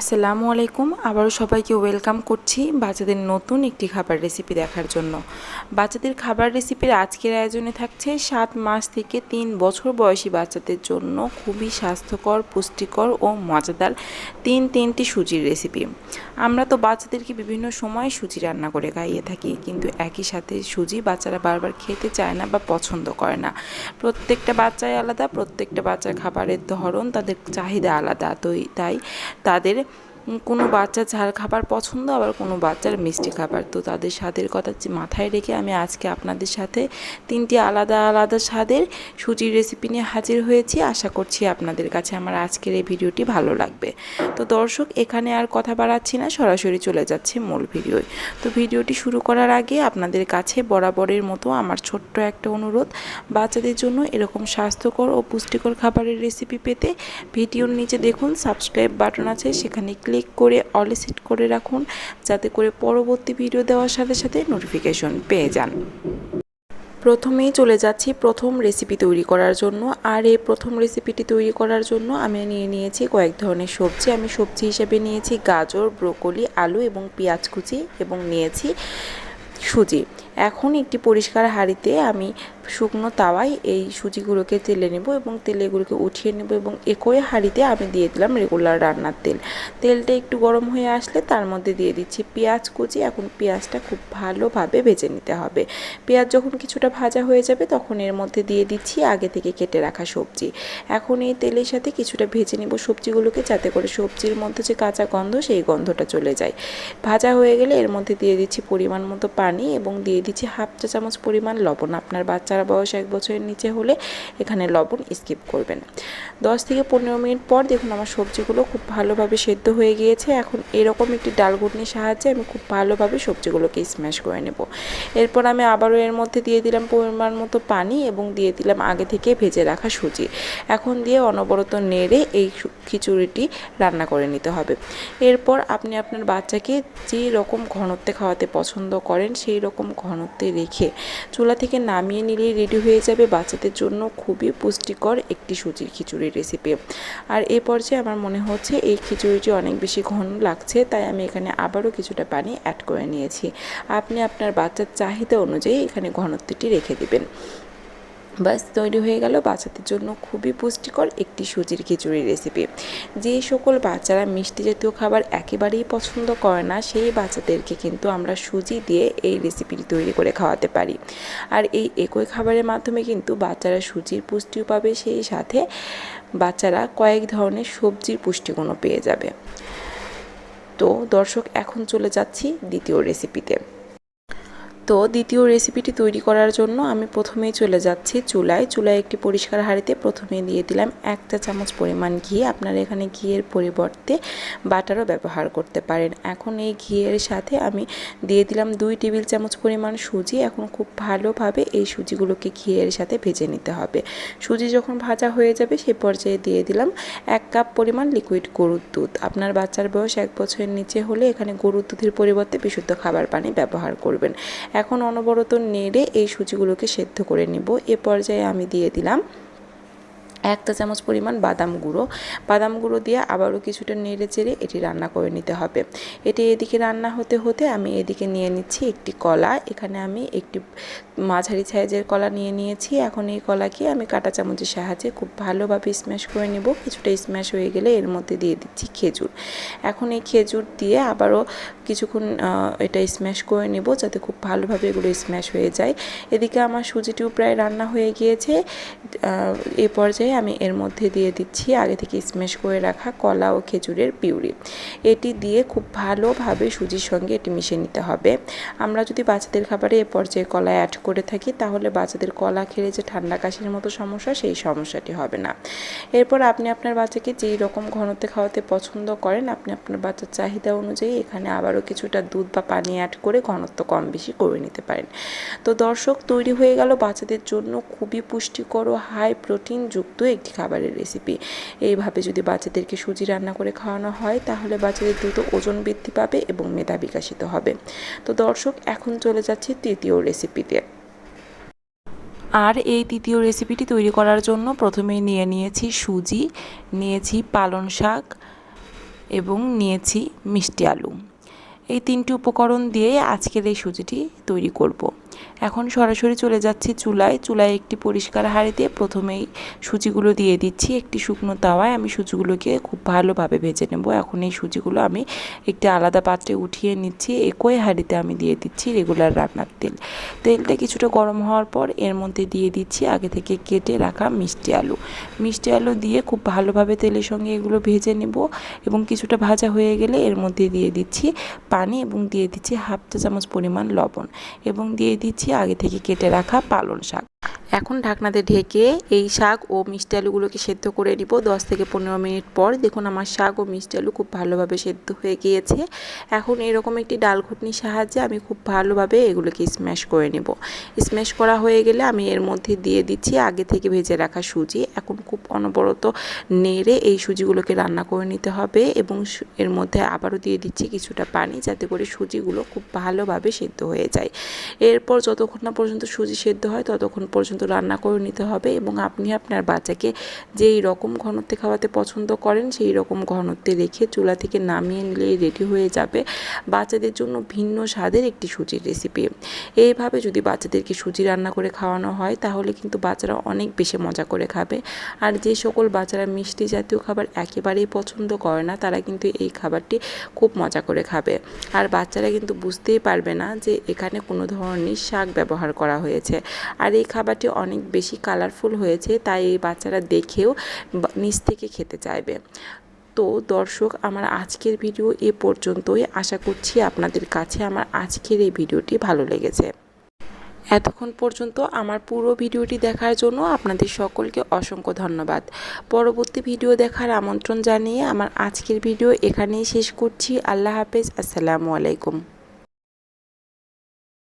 আসসালামু আলাইকুম। আবারও সবাইকে ওয়েলকাম করছি বাচ্চাদের নতুন একটি খাবার রেসিপি দেখার জন্য। বাচ্চাদের খাবার রেসিপির আজকের আয়োজনে থাকছে সাত মাস থেকে তিন বছর বয়সী বাচ্চাদের জন্য খুবই স্বাস্থ্যকর, পুষ্টিকর ও মজাদার তিন তিনটি সুজির রেসিপি আমরা তো বাচ্চাদেরকে বিভিন্ন সময় সুজি রান্না করে খাইয়ে থাকি, কিন্তু একই সাথে সুজি বাচ্চারা বারবার খেতে চায় না বা পছন্দ করে না। প্রত্যেকটা বাচ্চাই আলাদা, প্রত্যেকটা বাচ্চার খাবারের ধরন তাদের চাহিদা আলাদা, তো তাই তাদের কোনো বাচ্চার ঝাল খাবার পছন্দ, আবার কোনো বাচ্চার মিষ্টি খাবার। তো তাদের স্বাদের কথা মাথায় রেখে আমি আজকে আপনাদের সাথে তিনটি আলাদা আলাদা স্বাদের সুজির রেসিপি নিয়ে হাজির হয়েছি। আশা করছি আপনাদের কাছে আমার আজকের এই ভিডিওটি ভালো লাগবে। তো দর্শক, এখানে আর কথা বাড়াচ্ছি না, সরাসরি চলে যাচ্ছে মূল ভিডিওয়। তো ভিডিওটি শুরু করার আগে আপনাদের কাছে বরাবরের মতো আমার ছোট্ট একটা অনুরোধ। বাচ্চাদের জন্য এরকম স্বাস্থ্যকর ও পুষ্টিকর খাবারের রেসিপি পেতে ভিডিওর নিচে দেখুন সাবস্ক্রাইব বাটন আছে, সেখানে ক্লিক করে অল সেট করে রাখুন, যাতে করে পরবর্তী ভিডিও দেওয়ার সাথে সাথে নোটিফিকেশন পেয়ে যান। প্রথমেই চলে যাচ্ছি প্রথম রেসিপি তৈরি করার জন্য। আর এই প্রথম রেসিপিটি তৈরি করার জন্য আমি নিয়ে নিয়েছি কয়েক ধরনের সবজি। আমি সবজি হিসেবে নিয়েছি গাজর, ব্রোকলি, আলু এবং পেঁয়াজ কুচি এবং নিয়েছি সুজি। এখন একটি পরিষ্কার হাঁড়িতে আমি শুকনো তাওয়ায় এই সুজিগুলোকে তেলে নেব এবং তেলে এগুলোকে উঠিয়ে নেব এবং একই হাঁড়িতে আমি দিয়ে দিলাম রেগুলার রান্নার তেল। তেলটা একটু গরম হয়ে আসলে তার মধ্যে দিয়ে দিচ্ছি পেঁয়াজ কুচি। এখন পেঁয়াজটা খুব ভালোভাবে ভেজে নিতে হবে। পেঁয়াজ যখন কিছুটা ভাজা হয়ে যাবে তখন এর মধ্যে দিয়ে দিচ্ছি আগে থেকে কেটে রাখা সবজি। এখন এই তেলের সাথে কিছুটা ভেজে নেব সবজিগুলোকে যাতে করে সবজির মধ্যে যে কাঁচা গন্ধ সেই গন্ধটা চলে যায়। ভাজা হয়ে গেলে এর মধ্যে দিয়ে দিচ্ছি পরিমাণ মতো পানি এবং দিয়ে দিচ্ছি হাফ চা চামচ পরিমাণ লবণ। আপনার বাচ্চারা বয়স এক বছরের নিচে হলে এখানে লবণ স্কিপ করবেন। দশ থেকে পনেরো মিনিট পর দেখুন আমার সবজিগুলো খুব ভালোভাবে সেদ্ধ হয়ে গিয়েছে। এখন এরকম একটি ডাল ঘুটনির সাহায্যে আমি খুব ভালোভাবে সবজিগুলোকে স্ম্যাশ করে নেব। এরপর আমি আবারও এর মধ্যে দিয়ে দিলাম পরিমাণ মতো পানি এবং দিয়ে দিলাম আগে থেকে ভেজে রাখা সুজি। এখন দিয়ে অনবরত নেড়ে এই খিচুড়িটি রান্না করে নিতে হবে। এরপর আপনি আপনার বাচ্চাকে যেই রকম ঘনত্বে খাওয়াতে পছন্দ করেন সেই রকম ঘনত্বে রেখে চুলা থেকে নামিয়ে নিলেই রেডি হয়ে যাবে বাচ্চাদের জন্য খুবই পুষ্টিকর একটি সুজির খিচুড়ির রেসিপি আর এই পর্যায়ে আমার মনে হচ্ছে এই খিচুড়িটি অনেক বেশি ঘন লাগছে, তাই আমি এখানে আবারও কিছুটা পানি অ্যাড করে নিয়েছি। আপনি আপনার বাচ্চার চাহিদা অনুযায়ী এখানে ঘনত্বটি রেখে দিবেন। বাস তৈরি হয়ে গেল বাচ্চাদের জন্য খুবই পুষ্টিকর একটি সুজির খিচুড়ি রেসিপি যে সকল বাচ্চারা মিষ্টি জাতীয় খাবার একেবারেই পছন্দ করে না, সেই বাচ্চাদেরকে কিন্তু আমরা সুজি দিয়ে এই রেসিপিটি তৈরি করে খাওয়াতে পারি। আর এই একই খাবারের মাধ্যমে কিন্তু বাচ্চারা সুজির পুষ্টিও পাবে, সেই সাথে বাচ্চারা কয়েক ধরনের সবজির পুষ্টিগুণও পেয়ে যাবে। তো দর্শক, এখন চলে যাচ্ছি দ্বিতীয় রেসিপিতে তো দ্বিতীয় রেসিপিটি তৈরি করার জন্য আমি প্রথমেই চলে যাচ্ছি চুলায়। চুলায় একটি পরিষ্কার হাঁড়িতে প্রথমে দিয়ে দিলাম এক চা চামচ পরিমাণ ঘি। আপনারা এখানে ঘিয়ের পরিবর্তে বাটারও ব্যবহার করতে পারেন। এখন এই ঘিয়ের সাথে আমি দিয়ে দিলাম দুই টেবিল চামচ পরিমাণ সুজি। এখন খুব ভালোভাবে এই সুজিগুলোকে ঘিয়ের সাথে ভেজে নিতে হবে। সুজি যখন ভাজা হয়ে যাবে সে পর্যায়ে দিয়ে দিলাম এক কাপ পরিমাণ লিকুইড গরুর দুধ। আপনার বাচ্চার বয়স এক বছরের নিচে হলে এখানে গরুর দুধের পরিবর্তে বিশুদ্ধ খাবার পানি ব্যবহার করবেন। এখন অনবরত নেড়ে এই সুজিগুলোকে সেদ্ধ করে নেব। এ পর্যায়ে আমি দিয়ে দিলাম এক চা চামচ পরিমাণ বাদাম গুঁড়ো। বাদাম গুঁড়ো দিয়ে আবারও কিছুটা নেড়ে চেড়ে এটি রান্না করে নিতে হবে। এটি এদিকে রান্না হতে হতে আমি এদিকে নিয়ে নিচ্ছি একটি কলা। এখানে আমি একটি মাঝারি সাইজের কলা নিয়ে নিয়েছি। এখন এই কলাকে আমি কাটা চামচের সাহায্যে খুব ভালোভাবে স্ম্যাশ করে নেব। কিছুটা স্ম্যাশ হয়ে গেলে এর মধ্যে দিয়ে দিচ্ছি খেজুর। এখন এই খেজুর দিয়ে আবারও কিছুক্ষণ এটা স্ম্যাশ করে নেব যাতে খুব ভালোভাবে এগুলো স্ম্যাশ হয়ে যায়। এদিকে আমার সুজিটিও প্রায় রান্না হয়ে গিয়েছে। এই পর্যায়ে আমি এর মধ্যে দিয়ে দিচ্ছি আগে থেকে স্ম্যাশ করে রাখা কলা ও খেজুরের পিউরি। এটি দিয়ে খুব ভালোভাবে সুজির সঙ্গে এটি মিশিয়ে নিতে হবে। আমরা যদি বাচ্চাদের খাবারে এ পর্যায়ে কলা অ্যাড করে থাকি, তাহলে বাচ্চাদের কলা খেলে যে ঠান্ডা কাশির মতো সমস্যা, সেই সমস্যাটি হবে না। এরপর আপনি আপনার বাচ্চাকে যেই রকম ঘনত্বে খাওয়াতে পছন্দ করেন, আপনি আপনার বাচ্চার চাহিদা অনুযায়ী এখানে আবারও কিছুটা দুধ বা পানি অ্যাড করে ঘনত্ব কম বেশি করে নিতে পারেন। তো দর্শক, তৈরি হয়ে গেল বাচ্চাদের জন্য খুবই পুষ্টিকর ও হাই প্রোটিন যুক্ত একটি খাবারের রেসিপি এইভাবে যদি বাচ্চাদেরকে সুজি রান্না করে খাওয়ানো হয়, তাহলে বাচ্চাদের দ্রুত ওজন বৃদ্ধি পাবে এবং মেধা বিকাশিত হবে। তো দর্শক, এখন চলে যাচ্ছি তৃতীয় রেসিপিতে আর এই তৃতীয় রেসিপিটি তৈরি করার জন্য প্রথমেই নিয়ে নিয়েছি সুজি, নিয়েছি পালং শাক এবং নিয়েছি মিষ্টি আলু। এই তিনটি উপকরণ দিয়ে আজকের এই সুজিটি তৈরি করব। এখন সরাসরি চলে যাচ্ছি চুলায়। চুলায় একটি পরিষ্কার হাঁড়িতে প্রথমেই সুজিগুলো দিয়ে দিচ্ছি। একটি শুকনো তাওয়ায় আমি সুজিগুলোকে খুব ভালোভাবে ভেজে নেব। এখন এই সুজিগুলো আমি একটি আলাদা পাত্রে উঠিয়ে নিচ্ছি। একই হাঁড়িতে আমি দিয়ে দিচ্ছি রেগুলার রান্নার তেল। তেলটা কিছুটা গরম হওয়ার পর এর মধ্যে দিয়ে দিচ্ছি আগে থেকে কেটে রাখা মিষ্টি আলু। মিষ্টি আলু দিয়ে খুব ভালোভাবে তেলের সঙ্গে এগুলো ভেজে নেব এবং কিছুটা ভাজা হয়ে গেলে এর মধ্যে দিয়ে দিচ্ছি পানি এবং দিয়ে দিচ্ছি হাফ চা চামচ পরিমাণ লবণ এবং দিয়ে দিচ্ছি আগে থেকে কেটে রাখা পালং শাক। এখন ঢাকনাতে ঢেকে এই শাক ও মিষ্টি আলুগুলোকে সেদ্ধ করে নিব। দশ থেকে পনেরো মিনিট পর। দেখুন, আমার শাক ও মিষ্টি আলু খুব ভালোভাবে সেদ্ধ হয়ে গিয়েছে। এখন এরকম একটি ডাল ঘুটনির সাহায্যে আমি খুব ভালোভাবে এগুলোকে স্ম্যাশ করে নেব। স্ম্যাশ করা হয়ে গেলে আমি এর মধ্যে দিয়ে দিচ্ছি আগে থেকে ভেজে রাখা সুজি। এখন খুব অনবরত নেড়ে এই সুজিগুলোকে রান্না করে নিতে হবে এবং এর মধ্যে আবারও দিয়ে দিচ্ছি কিছুটা পানি যাতে করে সুজিগুলো খুব ভালোভাবে সেদ্ধ হয়ে যায়। এরপর যতক্ষণ না পর্যন্ত সুজি সেদ্ধ হয়, ততক্ষণ পর্যন্ত রান্না করে নিতে হবে এবং আপনি আপনার বাচ্চাকে যেই রকম ঘনত্বে খাওয়াতে পছন্দ করেন, সেই রকম ঘনত্বে রেখে চুলা থেকে নামিয়ে নিলেই রেডি হয়ে যাবে বাচ্চাদের জন্য ভিন্ন স্বাদের একটি সুজির রেসিপি এইভাবে যদি বাচ্চাদেরকে সুজি রান্না করে খাওয়ানো হয়, তাহলে কিন্তু বাচ্চারা অনেক বেশি মজা করে খাবে। আর যে সকল বাচ্চারা মিষ্টি জাতীয় খাবার একেবারেই পছন্দ করে না, তারা কিন্তু এই খাবারটি খুব মজা করে খাবে। আর বাচ্চারা কিন্তু বুঝতেই পারবে না যে এখানে কোনো ধরনের শাক ব্যবহার করা হয়েছে। আর এই খাবারটি অনেক বেশি কালারফুল হয়েছে, তাই এই বাচ্চারা দেখেও নিচ থেকে খেতে চাইবে। তো দর্শক, আমার আজকের ভিডিও এ পর্যন্তই। আশা করছি আপনাদের কাছে আমার আজকের এই ভিডিওটি ভালো লেগেছে। এতক্ষণ পর্যন্ত আমার পুরো ভিডিওটি দেখার জন্য আপনাদের সকলকে অসংখ্য ধন্যবাদ। পরবর্তী ভিডিও দেখার আমন্ত্রণ জানিয়ে আমার আজকের ভিডিও এখানেই শেষ করছি। আল্লাহ হাফেজ। আসসালামু আলাইকুম।